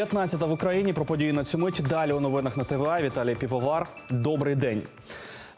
15 в Україні про події на цю мить. Далі у новинах на ТВА. Віталій Півовар. Добрий день.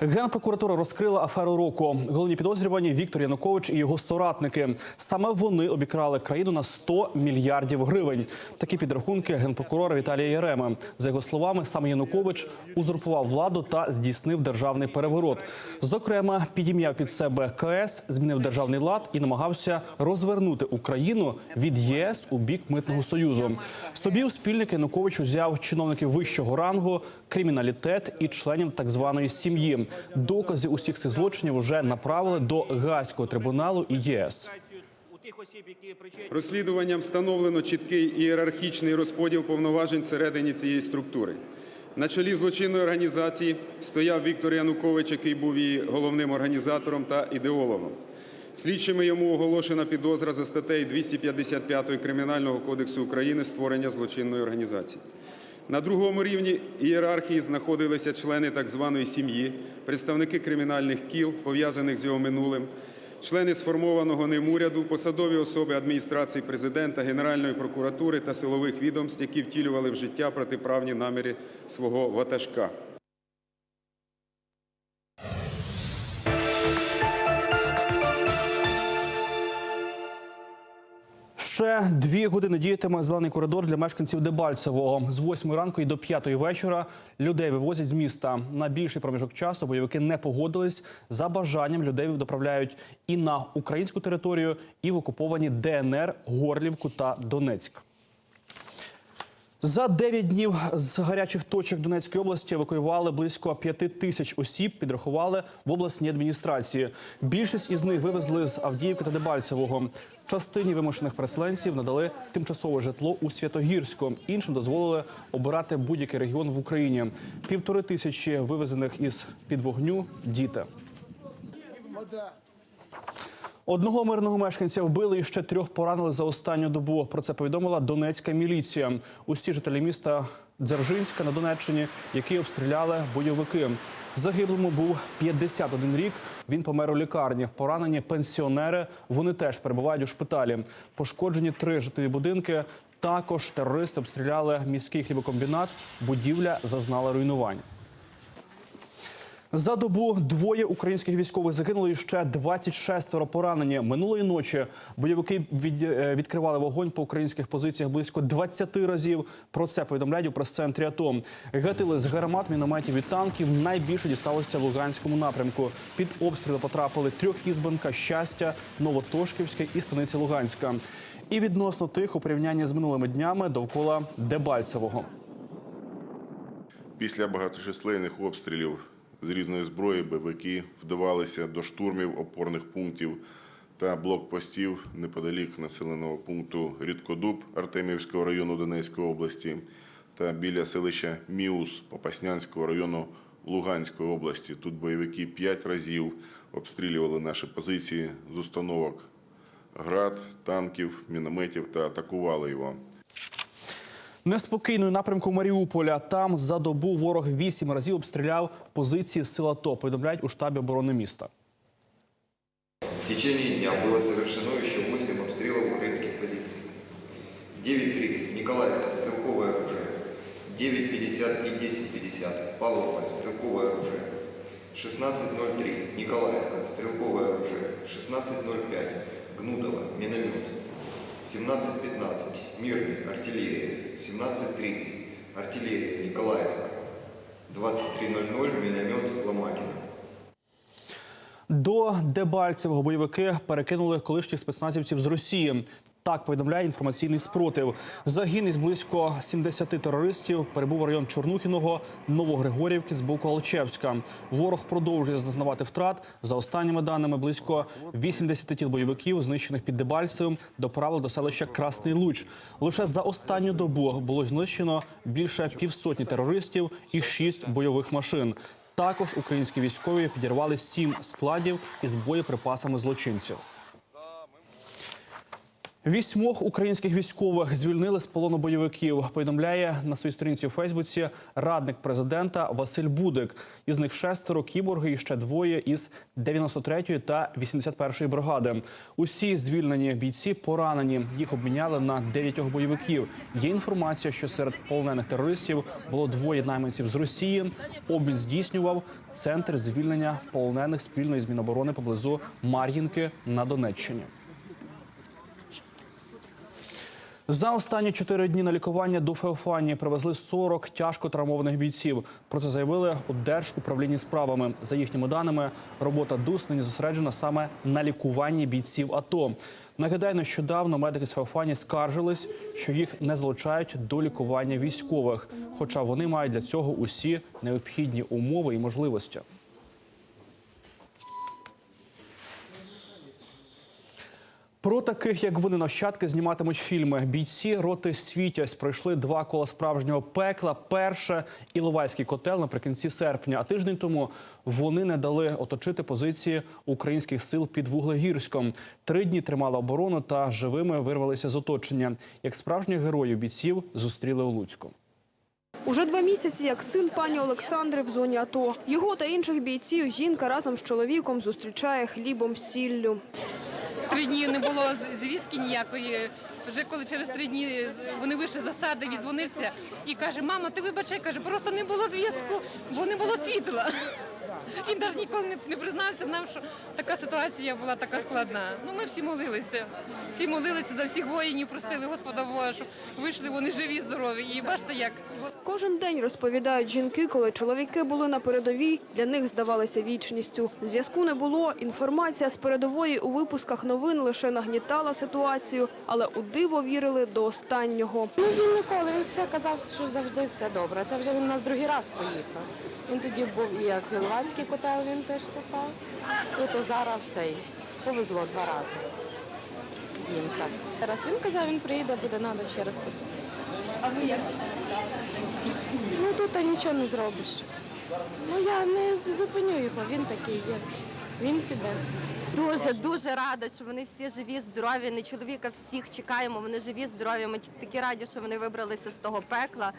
Генпрокуратура розкрила аферу року. Головні підозрювані Віктор Янукович і його соратники. Саме вони обікрали країну на 100 мільярдів гривень. Такі підрахунки генпрокурора Віталія Єреми. За його словами, саме Янукович узурпував владу та здійснив державний переворот. Зокрема, підім'яв під себе КС, змінив державний лад і намагався розвернути Україну від ЄС у бік митного союзу. Собі у спільник Янукович узяв чиновників вищого рангу, криміналітет і членів так званої сім'ї. Докази усіх цих злочинів вже направили до Гаазького трибуналу і ЄС. Розслідуванням встановлено чіткий ієрархічний розподіл повноважень всередині цієї структури. На чолі злочинної організації стояв Віктор Янукович, який був її головним організатором та ідеологом. Слідчими йому оголошена підозра за статтею 255 Кримінального кодексу України створення злочинної організації. На другому рівні ієрархії знаходилися члени так званої сім'ї, представники кримінальних кіл, пов'язаних з його минулим, члени сформованого ним уряду, посадові особи адміністрації президента, Генеральної прокуратури та силових відомств, які втілювали в життя протиправні наміри свого ватажка. Ще дві години діятиме зелений коридор для мешканців Дебальцевого. З 8 ранку і до 5 вечора людей вивозять з міста. На більший проміжок часу бойовики не погодились. За бажанням людей доправляють і на українську територію, і в окуповані ДНР, Горлівку та Донецьк. За 9 днів з гарячих точок Донецької області евакуювали близько 5 тисяч осіб, підрахували в обласній адміністрації. Більшість із них вивезли з Авдіївки та Дебальцевого. Частині вимушених переселенців надали тимчасове житло у Святогірську. Іншим дозволили обирати будь-який регіон в Україні. Півтори тисячі вивезених із під вогню діти. Одного мирного мешканця вбили і ще трьох поранили за останню добу. Про це повідомила Донецька міліція. Усі жителі міста Дзержинська на Донеччині, які обстріляли бойовики. Загиблому був 51 рік. Він помер у лікарні. Поранені пенсіонери. Вони теж перебувають у шпиталі. Пошкоджені три житлові будинки. Також терористи обстріляли міський хлібокомбінат. Будівля зазнала руйнувань. За добу двоє українських військових загинули і ще 26 поранені. Минулої ночі бойовики е, відкривали вогонь по українських позиціях близько 20 разів. Про це повідомляють у прес-центрі АТО. Гатили з гармат, мінометів і танків. Найбільше дісталося в Луганському напрямку. Під обстріли потрапили Трьохізбенка, щастя, Новотошківське і станиця Луганська. І відносно тих у порівнянні з минулими днями довкола Дебальцевого. Після багаточисленних обстрілів з різної зброї бойовики вдавалися до штурмів опорних пунктів та блокпостів неподалік населеного пункту Рідкодуб Артемівського району Донецької області та біля селища Міус Попаснянського району Луганської області. Тут бойовики п'ять разів обстрілювали наші позиції з установок град, танків, мінометів та атакували його. Неспокійною напрямку Маріуполя. Там за добу ворог вісім разів обстріляв позиції сил АТО, повідомляють у штабі оборони міста. В течение дня было совершено еще 8 обстрелов украинских позиций. 9.30 Николаевка, стрелковое оружие. 9.50 и 10.50 Павлополь, стрелковое оружие. 16.03 Николаевка, стрелковое оружие. 16.05 Гнутово, миномет. 17.15 Мирный, артиллерия. 17.30 артиллерия, Николаевка. 23.00 миномет Ломакина. До Дебальцевого бойовики перекинули колишніх спецназівців з Росії. Так повідомляє інформаційний спротив. Загін із близько 70 терористів перебув район Чорнухіного, Новогригорівки з боку Алчевська. Ворог продовжує зазнавати втрат. За останніми даними, близько 80 тіл бойовиків, знищених під Дебальцевим, доправили до селища Красний Луч. Лише за останню добу було знищено більше півсотні терористів і шість бойових машин. Також українські військові підірвали сім складів із боєприпасами злочинців. Вісьмох українських військових звільнили з полону бойовиків. Повідомляє на своїй сторінці у Фейсбуці радник президента Василь Будик. Із них шестеро кіборги і ще двоє із 93-ї та 81-ї бригади. Усі звільнені бійці поранені. Їх обміняли на дев'ятьох бойовиків. Є інформація, що серед полонених терористів було двоє найманців з Росії. Обмін здійснював центр звільнення полонених спільної з Міноборони поблизу Мар'їнки на Донеччині. За останні чотири дні на лікування до Феофанії привезли 40 тяжко травмованих бійців. Про це заявили у Держуправлінні справами. За їхніми даними, робота ДУС нині зосереджена саме на лікуванні бійців АТО. Нагадаю, нещодавно медики з Феофанії скаржились, що їх не залучають до лікування військових, хоча вони мають для цього усі необхідні умови і можливості. Про таких, як вони нащадки, зніматимуть фільми. Бійці роти Світязь пройшли два кола справжнього пекла. Перше Іловайський котел наприкінці серпня. А тиждень тому вони не дали оточити позиції українських сил під Вуглегірськом. Три дні тримали оборону та живими вирвалися з оточення. Як справжніх героїв бійців зустріли у Луцьку. Уже два місяці, як син пані Олександри в зоні АТО. Його та інших бійців жінка разом з чоловіком зустрічає хлібом сіллю. Три дні не було звістки ніякої. Вже коли через три дні вони вийшли з засади, відзвонився і каже: Мама, ти вибачай, каже, просто не було зв'язку, бо не було світла. Він навіть ніколи не, не признався нам, що така ситуація була така складна. Ну ми всі молилися. Всі молилися за всіх воїнів, просили Господа Бога, щоб вийшли вони живі, здорові. І бачите, як Кожен день розповідають жінки, коли чоловіки були на передовій, для них здавалися вічністю. Зв'язку не було. Інформація з передової у випусках новин лише нагнітала ситуацію, але у диво вірили до останнього. Ну він ніколи, він все казав, що завжди все добре. Це вже він у нас другий раз поїхав. Він тоді був і як Ілвацький котел, він теж попав. Тут зараз цей повезло два рази. Їм так. Зараз він казав, він приїде, буде треба ще раз тут. А ви як Ну тут нічого не зробиш. Ну я не зупиню його, він такий є. Він піде. Дуже дуже рада, що вони всі живі, здорові. Не чоловіка всіх чекаємо. Вони живі, здорові. Ми такі раді, що вони вибралися з того пекла.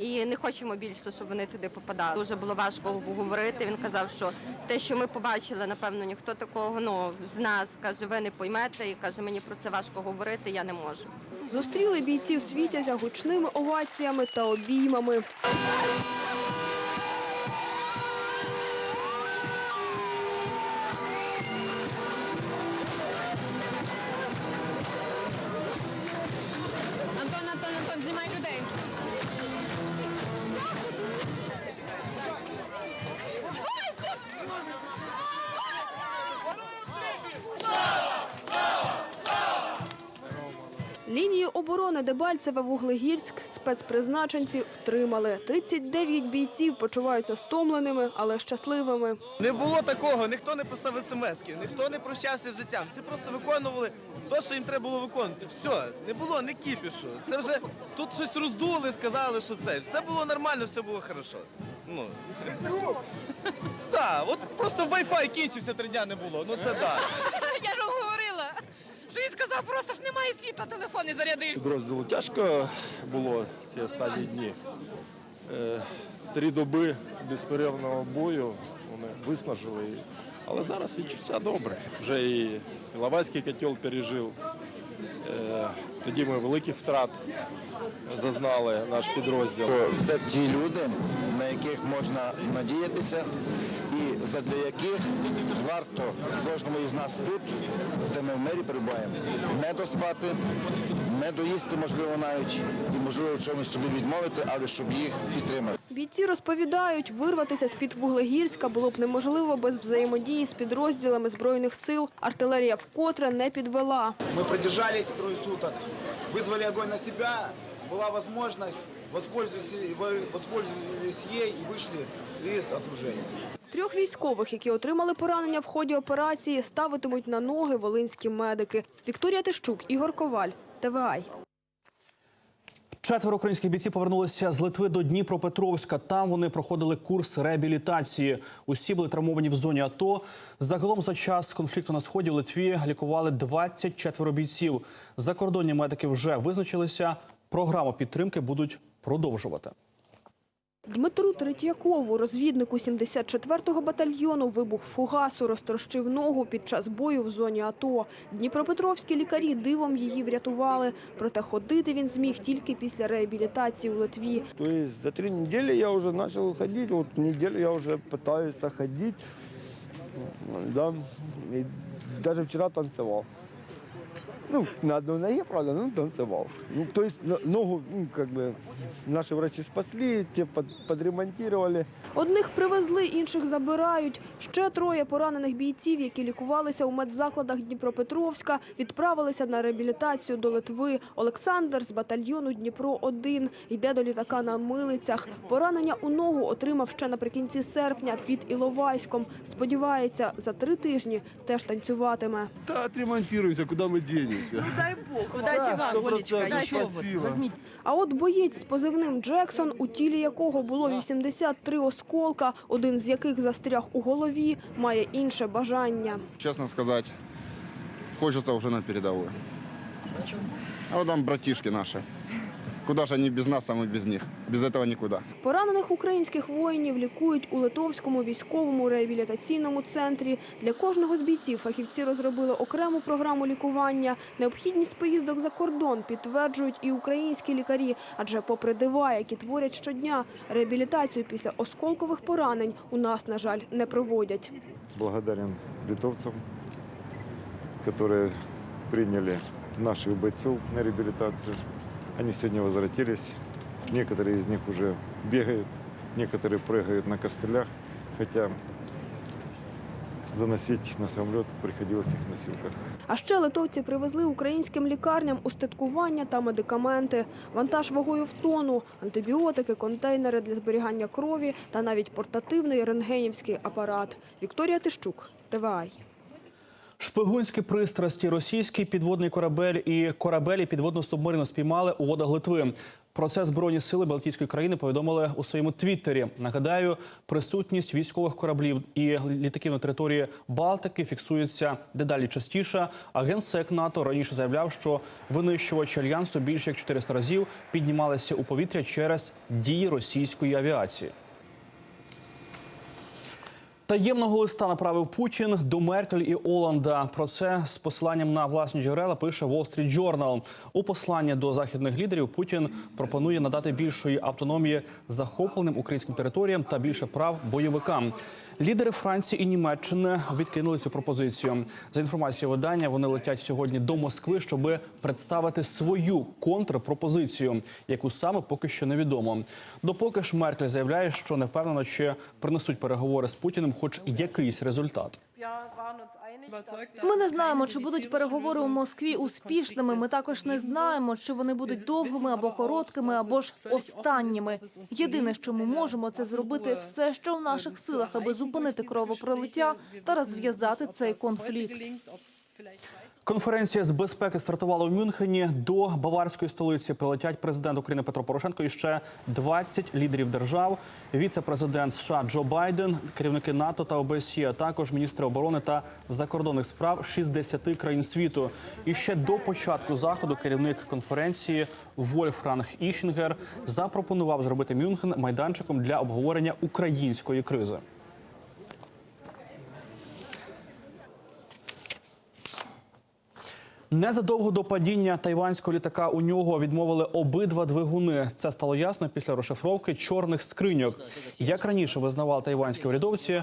І не хочемо більше, щоб вони туди попадали. Дуже було важко говорити. Він казав, що те, що ми побачили, напевно, ніхто такого ну з нас каже, ви не поймете. І каже, мені про це важко говорити. Я не можу. Зустріли бійців світязя гучними оваціями та обіймами. Лінію оборони Дебальцеве Вуглегірськ спецпризначенці втримали. 39 бійців почуваються стомленими, але щасливими. Не було такого, ніхто не писав смски, ніхто не прощався з життям. Всі просто виконували те, що їм треба було виконувати. Все, не було ні кіпішу. Це вже тут щось роздули, сказали, що це. Все було нормально, все було хорошо. Ну. Так, от просто Wi-Fi кінчився, три дня не було. Ну це так. Я. Що він сказав, просто ж немає світла, телефон не зарядив. Підрозділу тяжко було ці останні дні. Е, Три доби безперервного бою вони виснажили. Але зараз відчуття добре. Вже і Іловайський котел пережив. Е, Тоді ми великих втрат зазнали наш підрозділ. Це ті люди, на яких можна надіятися, задля яких варто кожному із нас тут, де ми в мирі перебуваємо, не доспати, не доїсти, можливо, навіть і можливо в чомусь собі відмовити, але щоб їх підтримати. Бійці розповідають, вирватися з-під Вуглегірська було б неможливо без взаємодії з підрозділами збройних сил. Артилерія вкотре не підвела. Ми продержались трое суток, визвали огонь на себе, була можливість, воспользовались їй і вийшли із окруження. Трьох військових, які отримали поранення в ході операції, ставитимуть на ноги волинські медики. Вікторія Тищук, Ігор Коваль, ТВАЙ. Четверо українських бійців повернулися з Литви до Дніпропетровська. Там вони проходили курс реабілітації. Усі були травмовані в зоні АТО. Загалом за час конфлікту на сході в Литві лікували 24 бійців. Закордонні медики вже визначилися. Програму підтримки будуть продовжувати. Дмитру Третьякову, розвіднику 74-го батальйону, вибух фугасу розтрощив ногу під час бою в зоні АТО. Дніпропетровські лікарі дивом її врятували. Проте ходити він зміг тільки після реабілітації у Литві. То за три недели я уже начал ходить, вот неделю я уже пытаюсь ходить, да, и даже вчера танцевал. Ну, на одной ноге, правда, но танцевал. Ну, то есть но- ногу, ну, как бы, наши врачи спасли, те под- подремонтировали. Одних привезли, інших забирають. Ще троє поранених бійців, які лікувалися у медзакладах Дніпропетровська, відправилися на реабілітацію до Литви. Олександр з батальйону Дніпро-1 йде до літака на милицях. Поранення у ногу отримав ще наприкінці серпня під Іловайськом. Сподівається, за три тижні теж танцюватиме. Да, отремонтируемся, куда мы денемся. Удачі вам, Олечка, спасибо. А от боєць з позивним Джексон, у тілі якого було 83 осколка, один з яких застряг у голові, має інше бажання. Честно сказать, хочется уже на передовую. А вот там братишки наши. Куда же они без нас, а мы без них? Без этого никуда. Поранених українських воїнів лікують у Литовському військовому реабілітаційному центрі. Для кожного з бійців фахівці розробили окрему програму лікування. Необхідність поїздок за кордон підтверджують і українські лікарі. Адже попри дива, які творять щодня, реабілітацію після осколкових поранень у нас, на жаль, не проводять. Благодарен литовцам, которые приняли наших бойцов на реабилитацию. Они сегодня возвратились. Некоторые из них уже бегают, некоторые прыгают на костылях, хотя заносить на самолет приходилось их в носилках. А ще литовці привезли українським лікарням устаткування та медикаменти, вантаж вагою в тонну, антибіотики, контейнери для зберігання крові та навіть портативний рентгенівський апарат. Вікторія Тищук, ТВАЙ. Шпигунські пристрасті, російський підводний корабель і корабелі підводну субмарину спіймали у водах Литви. Про це збройні сили Балтійської країни повідомили у своєму твіттері. Нагадаю, присутність військових кораблів і літаків на території Балтики фіксується дедалі частіше. А генсек НАТО раніше заявляв, що винищувачі альянсу більше як 400 разів піднімалися у повітря через дії російської авіації. Таємного листа направив Путін до Меркель і Оланда. Про це з посиланням на власні джерела пише Wall Street Journal. У посланні до західних лідерів Путін пропонує надати більшої автономії захопленим українським територіям та більше прав бойовикам. Лідери Франції і Німеччини відкинули цю пропозицію. За інформацією видання, вони летять сьогодні до Москви, щоб представити свою контрпропозицію, яку саме поки що невідомо. Допоки ж Меркель заявляє, що не впевнена, чи принесуть переговори з Путіним, хоч якийсь результат. Ми не знаємо, чи будуть переговори у Москві успішними. Ми також не знаємо, чи вони будуть довгими або короткими, або ж останніми. Єдине, що ми можемо, це зробити все, що в наших силах, аби зупинити кровопролиття та розв'язати цей конфлікт. Конференція з безпеки стартувала у Мюнхені. До баварської столиці прилетять президент України Петро Порошенко і ще 20 лідерів держав, віце-президент США Джо Байден, керівники НАТО та ОБСЄ, а також міністри оборони та закордонних справ 60 країн світу. І ще до початку заходу керівник конференції Вольфранг Ішінгер запропонував зробити Мюнхен майданчиком для обговорення української кризи. Незадовго до падіння тайванського літака у нього відмовили обидва двигуни. Це стало ясно після розшифровки чорних скриньок. Як раніше визнавали тайванські урядовці,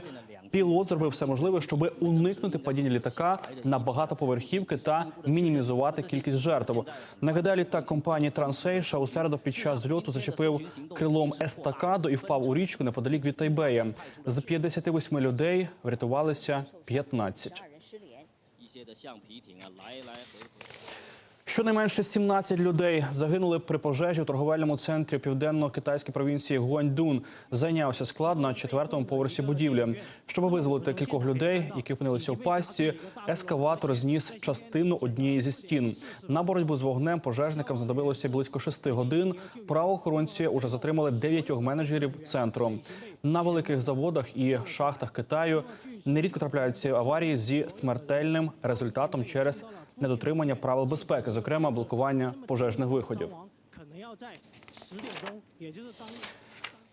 пілот зробив все можливе, щоб уникнути падіння літака на багатоповерхівки та мінімізувати кількість жертв. Нагадаю, літак компанії Трансейша у середу під час зльоту зачепив крилом естакаду і впав у річку неподалік від Тайбея. З 58 людей врятувалися 15. Щонайменше 17 людей загинули при пожежі у торговельному центрі південно-китайської провінції Гуаньдун. Зайнявся склад на четвертому поверсі будівлі. Щоб визволити кількох людей, які опинилися у пастці, ескаватор зніс частину однієї зі стін. На боротьбу з вогнем пожежникам знадобилося близько шести годин. Правоохоронці уже затримали дев'ятьох менеджерів центру. На великих заводах і шахтах Китаю нерідко трапляються аварії зі смертельним результатом через недотримання правил безпеки, зокрема блокування пожежних виходів.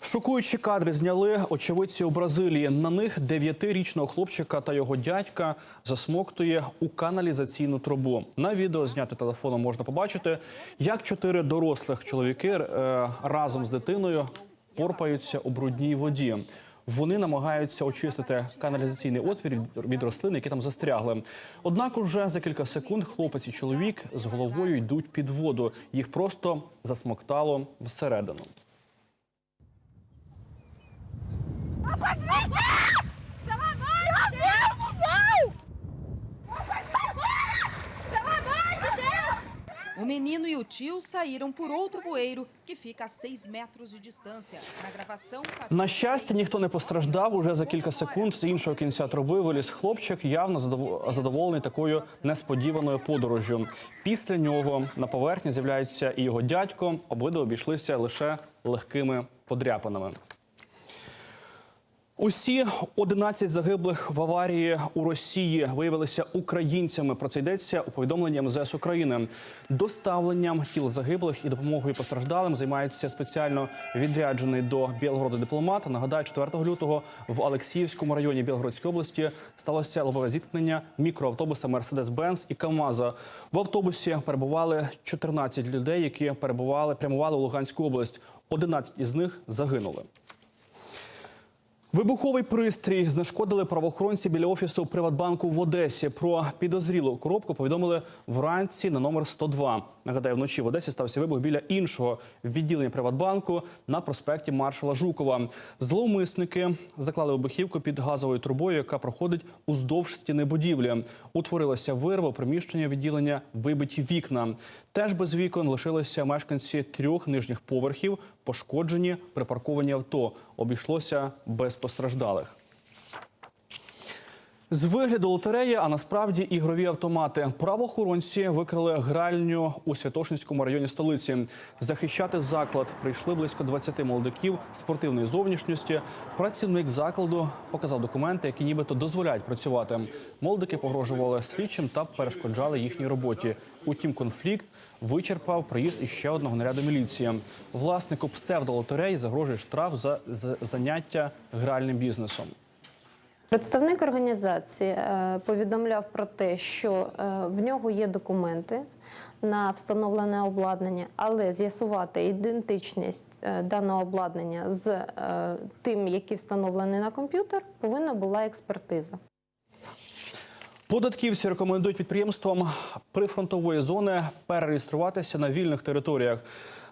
Шокуючі кадри зняли очевидці у Бразилії. На них дев'ятирічного хлопчика та його дядька засмоктує у каналізаційну трубу. На відео зняте телефоном можна побачити, як чотири дорослих чоловіки е, разом з дитиною порпаються у брудній воді. Вони намагаються очистити каналізаційний отвір від- рослин, які там застрягли. Однак, уже за кілька секунд хлопець і чоловік з головою йдуть під воду. Їх просто засмоктало всередину. Menino e o tio saíram por outro bueiro que fica a 6 metros de distância. Na gravação, На щастя, ніхто не постраждав. Уже за кілька секунд з іншого кінця труби виліз хлопчик, явно задов- задоволений такою несподіваною подорожжю. Після нього на поверхні з'являється і його дядько. Обидва обійшлися лише легкими подряпинами. Усі 11 загиблих в аварії у Росії виявилися українцями. Про це йдеться у повідомленні МЗС України. Доставленням тіл загиблих і допомогою постраждалим займається спеціально відряджений до Білгорода дипломат. Нагадаю, 4 лютого в Олексіївському районі Білгородської області сталося лобове зіткнення мікроавтобуса Мерседес-Бенц і КАМАЗа. В автобусі перебували 14 людей, які перебували прямували у Луганську область. 11 із них загинули. Вибуховий пристрій знешкодили правоохоронці біля офісу Приватбанку в Одесі. Про підозрілу коробку повідомили вранці на номер 102. Нагадаю, вночі в Одесі стався вибух біля іншого відділення Приватбанку на проспекті Маршала Жукова. Зловмисники заклали вибухівку під газовою трубою, яка проходить уздовж стіни будівлі. Утворилася вирва приміщення відділення вибиті вікна. Теж без вікон лишилися мешканці трьох нижніх поверхів, пошкоджені припарковані авто. Обійшлося без постраждалих. З вигляду лотереї, а насправді ігрові автомати. Правоохоронці викрили гральню у Святошинському районі столиці. Захищати заклад прийшли близько 20 молодиків спортивної зовнішності. Працівник закладу показав документи, які нібито дозволяють працювати. Молодики погрожували слідчим та перешкоджали їхній роботі. Утім, конфлікт вичерпав приїзд іще одного наряду міліції. Власнику псевдолотереї загрожує штраф за заняття гральним бізнесом. Представник організації е, повідомляв про те, що е, в нього є документи на встановлене обладнання, але з'ясувати ідентичність е, даного обладнання з тим, які встановлені на комп'ютер, повинна була експертиза. Податківці рекомендують підприємствам прифронтової зони перереєструватися на вільних територіях.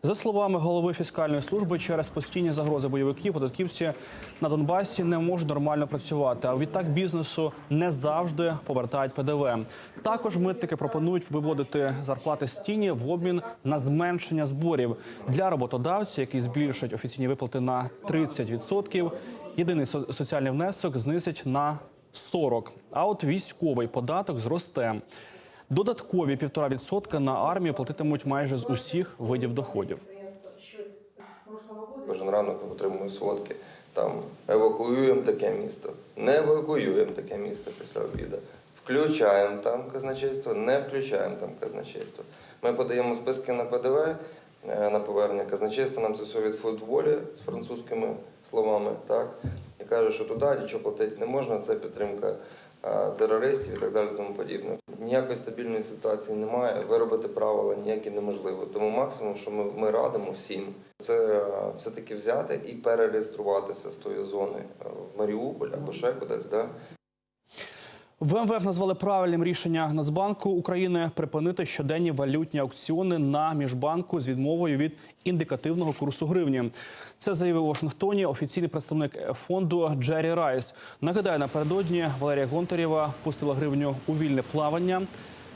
За словами голови фіскальної служби, через постійні загрози бойовиків податківці на Донбасі не можуть нормально працювати. А відтак бізнесу не завжди повертають ПДВ. Також митники пропонують виводити зарплати з тіні в обмін на зменшення зборів для роботодавців, які збільшать офіційні виплати на 30%. Єдиний со- соціальний внесок знизять на 40, а от військовий податок зросте. Додаткові 1,5% на армію платитимуть майже з усіх видів доходів. Кожен ранок отримуємо солодке. Там евакуюємо таке місто, не евакуюємо таке місто після обіду. Включаємо там казначейство, не включаємо там казначейство. Ми подаємо списки на ПДВ е, на повернення казначейства. Нам це все від футболі з французькими словами, так і каже, що туди нічого платити не можна. Це підтримка терористів і так далі. Тому подібне. Ніякої стабільної ситуації немає. Виробити правила ніякі неможливо. Тому максимум, що ми, ми радимо всім, це е, все-таки взяти і перереєструватися з тої зони е, в Маріуполь або ще кудись. Да? В МВФ назвали правильним рішення Нацбанку України припинити щоденні валютні аукціони на міжбанку з відмовою від індикативного курсу гривні. Це заявив у Вашингтоні офіційний представник фонду Джері Райс. Нагадаю, напередодні Валерія Гонтарєва пустила гривню у вільне плавання.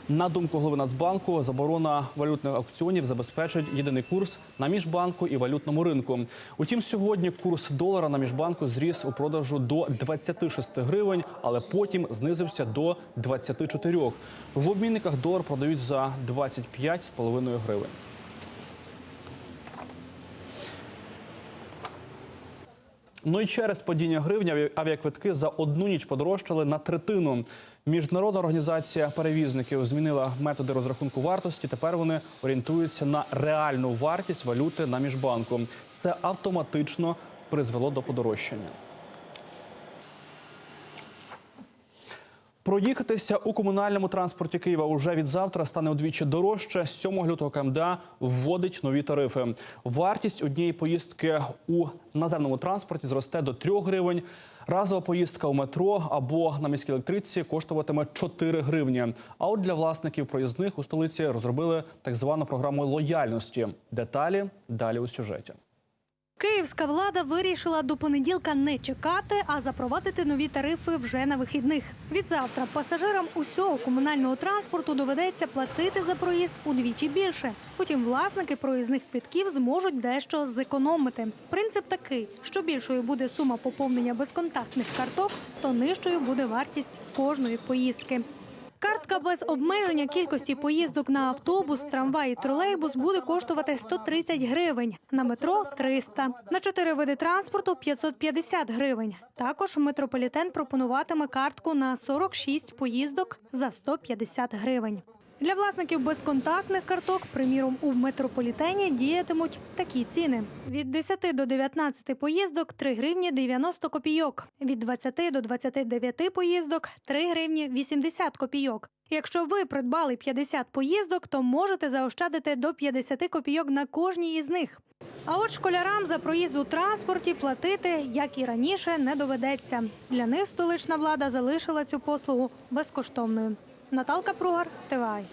На думку голови Нацбанку, заборона валютних аукціонів забезпечить єдиний курс на міжбанку і валютному ринку. Утім, сьогодні курс долара на міжбанку зріс у продажу до 26 гривень, але потім знизився до 24. В обмінниках долар продають за 25,5 гривень. Ну і через падіння гривні аві- авіаквитки за одну ніч подорожчали на третину. Міжнародна організація перевізників змінила методи розрахунку вартості. Тепер вони орієнтуються на реальну вартість валюти на міжбанку. Це автоматично призвело до подорожчання. Проїхатися у комунальному транспорті Києва уже від завтра стане удвічі дорожче. З 7 лютого КМДА вводить нові тарифи. Вартість однієї поїздки у наземному транспорті зросте до 3 гривень. Разова поїздка у метро або на міській електриці коштуватиме 4 гривні. А от для власників проїзних у столиці розробили так звану програму лояльності. Деталі далі у сюжеті. Київська влада вирішила до понеділка не чекати, а запровадити нові тарифи вже на вихідних. Від завтра пасажирам усього комунального транспорту доведеться платити за проїзд удвічі більше. Потім власники проїзних квитків зможуть дещо зекономити. Принцип такий: що більшою буде сума поповнення безконтактних карток, то нижчою буде вартість кожної поїздки. Картка без обмеження кількості поїздок на автобус, трамвай і тролейбус буде коштувати 130 гривень, на метро 300. На чотири види транспорту 550 гривень. Також метрополітен пропонуватиме картку на 46 поїздок за 150 гривень. Для власників безконтактних карток, приміром, у метрополітені діятимуть такі ціни: від 10 до 19 поїздок 3 гривні 90 копійок, від 20 до 29 поїздок 3 гривні 80 копійок. Якщо ви придбали 50 поїздок, то можете заощадити до 50 копійок на кожній із них. А от школярам за проїзд у транспорті платити, як і раніше, не доведеться. Для них столична влада залишила цю послугу безкоштовною. Наталка Пругар, ТВАЙ.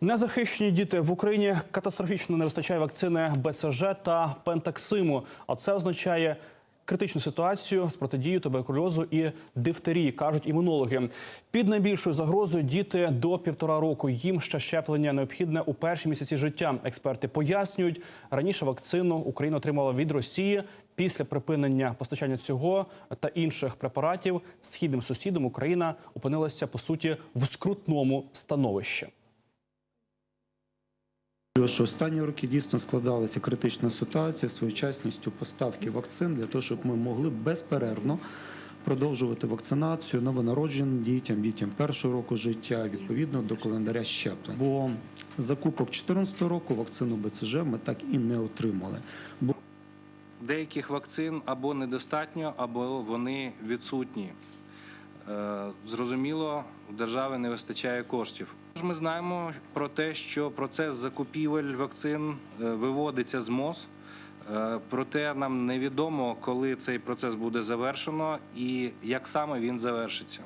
Незахищені діти в Україні катастрофічно не вистачає вакцини БЦЖ та пентаксиму. А це означає критичну ситуацію з протидією туберкульозу і дифтерії, кажуть імунологи. Під найбільшою загрозою діти до півтора року. Їм ще щеплення необхідне у перші місяці життя. Експерти пояснюють, раніше вакцину Україна отримала від Росії. Після припинення постачання цього та інших препаратів східним сусідом Україна опинилася по суті в скрутному становищі. Що останні роки дійсно складалася критична ситуація з своєчасністю поставки вакцин для того, щоб ми могли безперервно продовжувати вакцинацію новонародженим дітям, дітям першого року життя відповідно до календаря щеплень. Бо закупок 2014 року вакцину БЦЖ ми так і не отримали. Бо Деяких вакцин або недостатньо, або вони відсутні. Е, Зрозуміло, у держави не вистачає коштів. Ми знаємо про те, що процес закупівель вакцин е, виводиться з МОЗ. Е, Проте нам невідомо, коли цей процес буде завершено і як саме він завершиться.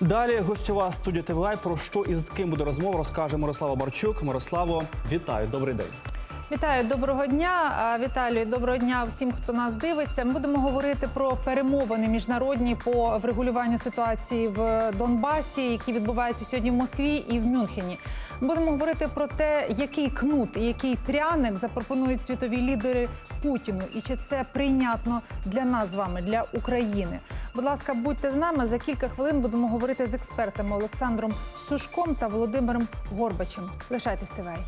Далі гостьова студія ТВА. Про що і з ким буде розмова, розкаже Мирослава Барчук. Мирославо, вітаю, добрий день. Вітаю, доброго дня, Віталію. Доброго дня всім, хто нас дивиться. Ми будемо говорити про перемовини міжнародні по врегулюванню ситуації в Донбасі, які відбуваються сьогодні в Москві і в Мюнхені. Будемо говорити про те, який кнут і який пряник запропонують світові лідери Путіну, і чи це прийнятно для нас з вами, для України. Будь ласка, будьте з нами. За кілька хвилин будемо говорити з експертами Олександром Сушком та Володимиром Горбачем. Лишайтесь тивай.